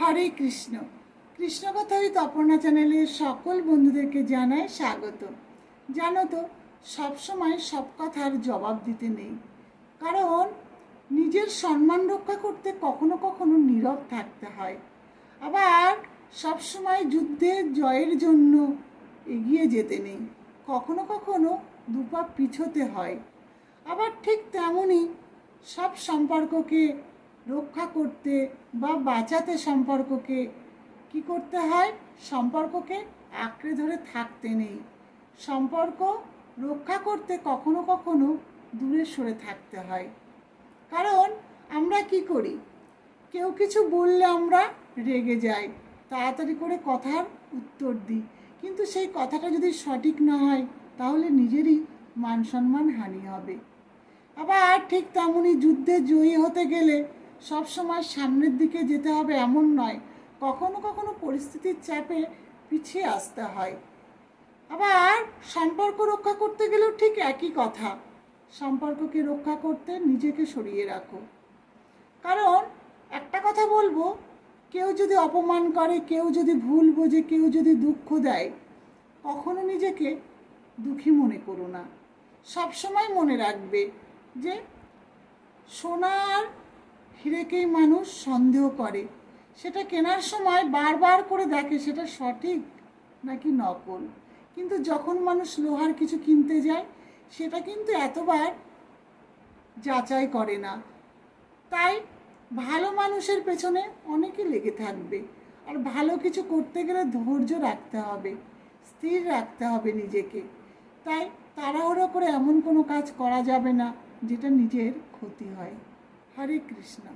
হরে কৃষ্ণ। কৃষ্ণ কথাই তপনা চ্যানেলের সকল বন্ধুদেরকে জানায় স্বাগত। জানো তো, সবসময় সব কথার জবাব দিতে নেই। কারণ নিজের সম্মান রক্ষা করতে কখনো কখনো নীরব থাকতে হয়। আবার সবসময় যুদ্ধে জয়ের জন্য এগিয়ে যেতে নেই। কখনো কখনো দুপা পিছোতে হয়। আবার ঠিক তেমনই সব সম্পর্ককে রক্ষা করতে বা বাঁচাতে সম্পর্ককে কি করতে হয়? সম্পর্ককে আঁকড়ে ধরে থাকতে নেই। সম্পর্ক রক্ষা করতে কখনো কখনো দূরে সরে থাকতে হয়। কারণ আমরা কি করি? কেউ কিছু বললে আমরা রেগে যাই, তাড়াতাড়ি করে কথার উত্তর দিই। কিন্তু সেই কথাটা যদি সঠিক না হয়, তাহলে নিজেরই মান সম্মান হানি হবে। আবার ঠিক তেমনই যুদ্ধে জয়ী হতে গেলে সব সময় সামনের দিকে যেতে হবে এমন নয়। কখনো কখনো পরিস্থিতির চাপে পিছিয়ে আসতে হয়। আবার সম্পর্ক রক্ষা করতে গেলেও ঠিক একই কথা। সম্পর্ককে রক্ষা করতে নিজেকে সরিয়ে রাখো। কারণ একটা কথা বলব, কেউ যদি অপমান করে, কেউ যদি ভুল বোঝে, কেউ যদি দুঃখ দেয়, কখনো নিজেকে দুঃখী মনে করো না। সবসময় মনে রাখবে যে, সোনার হিরেকেই মানুষ সন্দেহ করে। সেটা কেনার সময় বারবার করে দেখে, সেটা সঠিক নাকি নকল? কিন্তু যখন মানুষ লোহার কিছু কিনতে যায়, সেটা কিন্তু এতবার যাচাই করে না। তাই ভালো মানুষের পেছনে অনেকে লেগে থাকবে। আর ভালো কিছু করতে গেলে ধৈর্য রাখতে হবে, স্থির রাখতে হবে নিজেকে। তাই তাড়াহুড়ো করে এমন কোনো কাজ করা যাবে না, যেটা নিজের ক্ষতি হয়। হরে কৃষ্ণ।